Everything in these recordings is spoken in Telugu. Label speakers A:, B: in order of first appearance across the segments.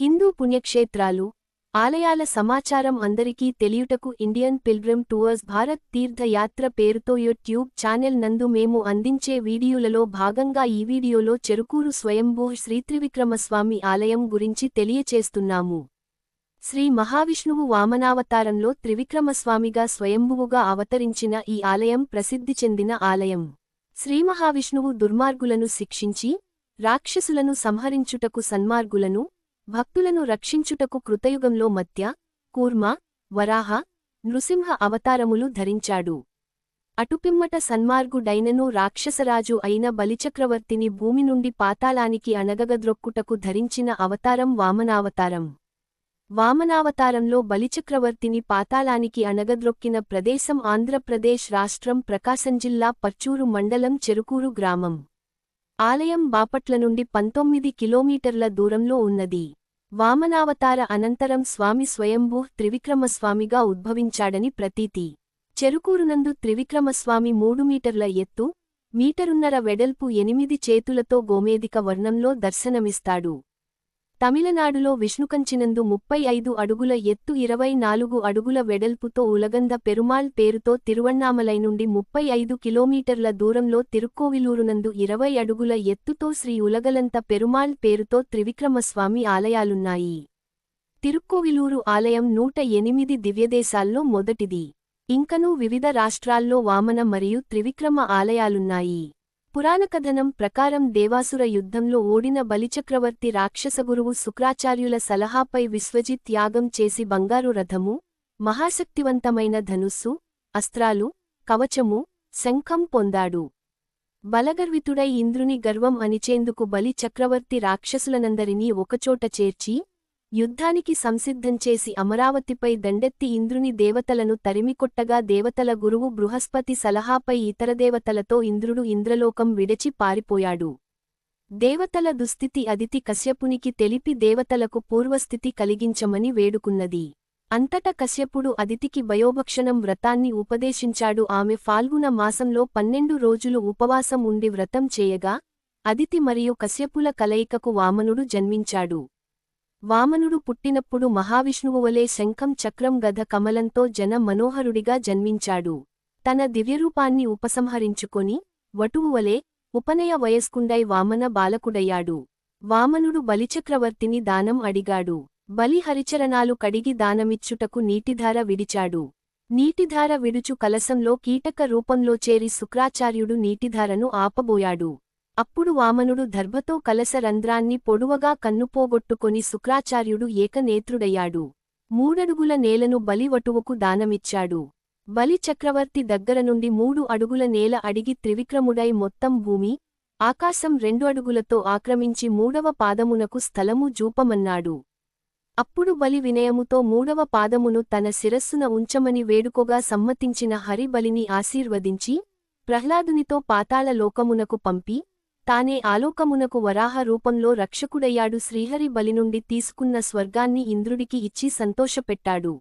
A: హిందూ పుణ్యక్షేత్రాలు ఆలయాల సమాచారం అందరికీ తెలియుటకు Indian pilgrim tours Bharat Tirthayatra పేరుతో యూట్యూబ్ ఛానెల్ నందు మేము అందించే వీడియోలలో భాగంగా ఈ వీడియోలో చెరుకూరు స్వయంభూ శ్రీత్రివిక్రమస్వామి ఆలయం గురించి తెలియచేస్తున్నాము. శ్రీ మహావిష్ణువు వామనావతారంలో త్రివిక్రమస్వామిగా స్వయంభువుగా అవతరించిన ఈ ఆలయం ప్రసిద్ధి చెందిన ఆలయం. శ్రీమహావిష్ణువు దుర్మార్గులను శిక్షించి రాక్షసులను సంహరించుటకు సన్మార్గులను భక్తులను రక్షించుటకు కృతయుగంలో మత్య కూర్మ వరాహ నృసింహ అవతారములు ధరించాడు. అటుపిమ్మట సన్మార్గుడైనను రాక్షసరాజు అయిన బలిచక్రవర్తిని భూమి నుండి పాతాళానికి అణగగద్రొక్కుటకు ధరించిన అవతారం వామనావతారం. వామనావతారంలో బలిచక్రవర్తిని పాతాళానికి అణగద్రొక్కిన ప్రదేశం ఆంధ్రప్రదేశ్ రాష్ట్రం ప్రకాశం జిల్లా పచ్చూరు మండలం చెరుకూరు గ్రామం. ఆలయం బాపట్ల నుండి పంతొమ్మిది కిలోమీటర్ల దూరంలో ఉన్నది. వామనావతార అనంతరం స్వామి స్వయంభూ త్రివిక్రమస్వామిగా ఉద్భవించాడని ప్రతీతి. చెరుకూరునందు త్రివిక్రమస్వామి మూడు మీటర్ల ఎత్తు మీటరున్నర వెడల్పు ఎనిమిది చేతులతో గోమేదిక వర్ణంలో దర్శనమిస్తాడు. తమిళనాడులో విష్ణుకంచినందు ముప్పై ఐదు అడుగుల ఎత్తు ఇరవై నాలుగు అడుగుల వెడల్పుతో ఉలగంద పెరుమాళ్ పేరుతో తిరువణ్ణామలై నుండి ముప్పై ఐదు కిలోమీటర్ల దూరంలో తిరుక్కోవిలూరునందు ఇరవై అడుగుల ఎత్తుతో శ్రీ ఉలగలంత పెరుమాళ్ పేరుతో త్రివిక్రమస్వామి ఆలయాలున్నాయి. తిరుక్కోవిలూరు ఆలయం నూట ఎనిమిది దివ్యదేశాల్లో మొదటిది. ఇంకనూ వివిధ రాష్ట్రాల్లో వామన మరియు త్రివిక్రమ ఆలయాలున్నాయి. పురాణకథనం ప్రకారం దేవాసుర యుద్ధంలో ఓడిన బలిచక్రవర్తి రాక్షసగురువు శుక్రాచార్యుల సలహాపై విశ్వజిత్ యాగం చేసి బంగారు రథము మహాశక్తివంతమైన ధనుస్సు అస్త్రాలు కవచము శంఖం పొందాడు. బలగర్వితుడై ఇంద్రుని గర్వం అనిచేందుకు బలి చక్రవర్తి రాక్షసులనందరినీ ఒకచోట చేర్చి యుద్ధానికి సంసిద్ధం చేసి అమరావతిపై దండెత్తి ఇంద్రుని దేవతలను తరిమికొట్టగా దేవతల గురువు బృహస్పతి సలహాపై ఇతర దేవతలతో ఇంద్రుడు ఇంద్రలోకం విడిచి పారిపోయాడు. దేవతల దుస్థితి అదితి కశ్యపునికి తెలిపి దేవతలకు పూర్వస్థితి కలిగించమని వేడుకున్నది. అంతట కశ్యపుడు అదితికి భయోభక్షణం వ్రతాన్ని ఉపదేశించాడు. ఆమె ఫాల్గుణ మాసంలో పన్నెండు రోజులు ఉపవాసం ఉండి వ్రతం చేయగా అదితి మరియు కశ్యపుల కలయికకు వామనుడు జన్మించాడు. వామనుడు పుట్టినప్పుడు మహావిష్ణువు వలె శంఖం చక్రం గధ కమలంతో జన మనోహరుడిగా జన్మించాడు. తన దివ్యరూపాన్ని ఉపసంహరించుకొని వటువువలే ఉపనయ వయస్కుండై వామన బాలకుడయ్యాడు. వామనుడు బలిచక్రవర్తిని దానం అడిగాడు. బలి హరిచరణాలు కడిగి దానమిచ్చుటకు నీటిధార విడిచాడు. నీటిధార విడుచు కలసంలో కీటక రూపంలో చేరి శుక్రాచార్యుడు నీటిధారను ఆపబోయాడు. అప్పుడు వామనుడు దర్భతో కలస రంధ్రాన్ని పొడువగా కన్నుపోగొట్టుకొని శుక్రాచార్యుడు ఏకనేత్రుడయ్యాడు. మూడడుగుల నేలను బలివటువుకు దానమిచ్చాడు. బలి చక్రవర్తి దగ్గర నుండి మూడు అడుగుల నేల అడిగి త్రివిక్రముడై మొత్తం భూమి ఆకాశం రెండు అడుగులతో ఆక్రమించి మూడవ పాదమునకు స్థలము జూపమన్నాడు. అప్పుడు బలి వినయముతో మూడవ పాదమును తన శిరస్సున ఉంచమని వేడుకోగా సమ్మతించిన హరి బలిని ఆశీర్వదించి ప్రహ్లాదునితో పాతాళ లోకమునకు పంపి తానే ఆలోకమునకు వరాహ రూపంలో రక్షకుడయ్యాడు. శ్రీహరి బలినుండి తీసుకున్న స్వర్గాన్ని ఇంద్రుడికి ఇచ్చి సంతోషపెట్టాడు.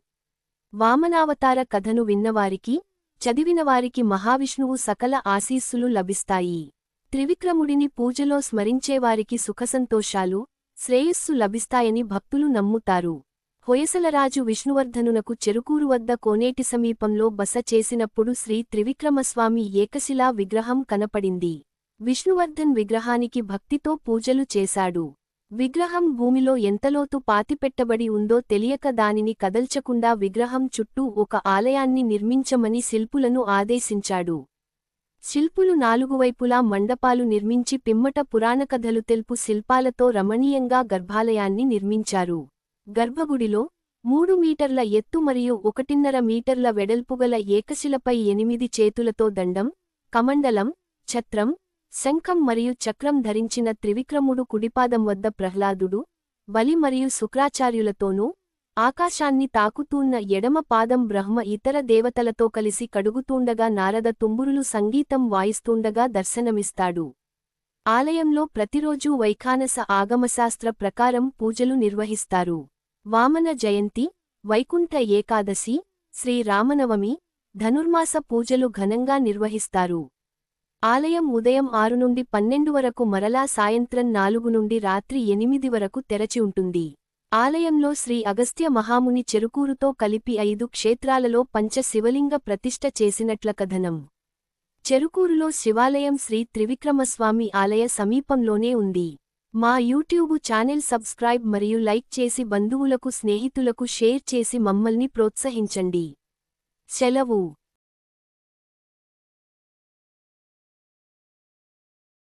A: వామనావతార కథను విన్నవారికి చదివినవారికి మహావిష్ణువు సకల ఆశీస్సులు లభిస్తాయి. త్రివిక్రముడిని పూజలో స్మరించేవారికి సుఖసంతోషాలు శ్రేయస్సు లభిస్తాయని భక్తులు నమ్ముతారు. హొయసలరాజు విష్ణువర్ధనునకు చెరుకూరు వద్ద కోనేటి సమీపంలో బస చేసినప్పుడు శ్రీ త్రివిక్రమస్వామి ఏకశిలా విగ్రహం కనపడింది. విష్ణువర్ధన్ విగ్రహానికి భక్తితో పూజలు చేశాడు. విగ్రహం భూమిలో ఎంతలోతు పాతిపెట్టబడి ఉందో తెలియక దానిని కదల్చకుండా విగ్రహం చుట్టూ ఒక ఆలయాన్ని నిర్మించమని శిల్పులను ఆదేశించాడు. శిల్పులు నాలుగువైపులా మండపాలు నిర్మించి పిమ్మట పురాణకథలు తెలుపు శిల్పాలతో రమణీయంగా గర్భాలయాన్ని నిర్మించారు. గర్భగుడిలో మూడు మీటర్ల ఎత్తు మరియు ఒకటిన్నర మీటర్ల వెడల్పుగల ఏకశిలపై ఎనిమిది చేతులతో దండం కమండలం ఛత్రం శంఖం మరియు చక్రం ధరించిన త్రివిక్రముడు కుడిపాదం వద్ద ప్రహ్లాదుడు బలి మరియు శుక్రాచార్యులతోనూ ఆకాశాన్ని తాకుతూన్న ఎడమ పాదం బ్రహ్మ ఇతర దేవతలతో కలిసి కడుగుతూండగా నారద తుంబురులు సంగీతం వాయిస్తూండగా దర్శనమిస్తాడు. ఆలయంలో ప్రతిరోజూ వైఖానస ఆగమశాస్త్ర ప్రకారం పూజలు నిర్వహిస్తారు. వామన జయంతి వైకుంఠ ఏకాదశి శ్రీరామనవమి ధనుర్మాస పూజలు ఘనంగా నిర్వహిస్తారు. ఆలయం ఉదయం ఆరు నుండి పన్నెండు వరకు మరలా సాయంత్రం నాలుగు నుండి రాత్రి ఎనిమిది వరకు తెరచి ఉంటుంది. ఆలయంలో శ్రీ అగస్త్య మహాముని చెరుకూరుతో కలిపి ఐదు క్షేత్రాలలో పంచ శివలింగ ప్రతిష్ఠ చేసినట్ల కథనం. చెరుకూరులో శివాలయం శ్రీ త్రివిక్రమస్వామి ఆలయ సమీపంలోనే ఉంది. మా యూట్యూబు ఛానెల్ సబ్స్క్రైబ్ మరియు లైక్ చేసి బంధువులకు స్నేహితులకు షేర్ చేసి మమ్మల్ని ప్రోత్సహించండి. సెలవు.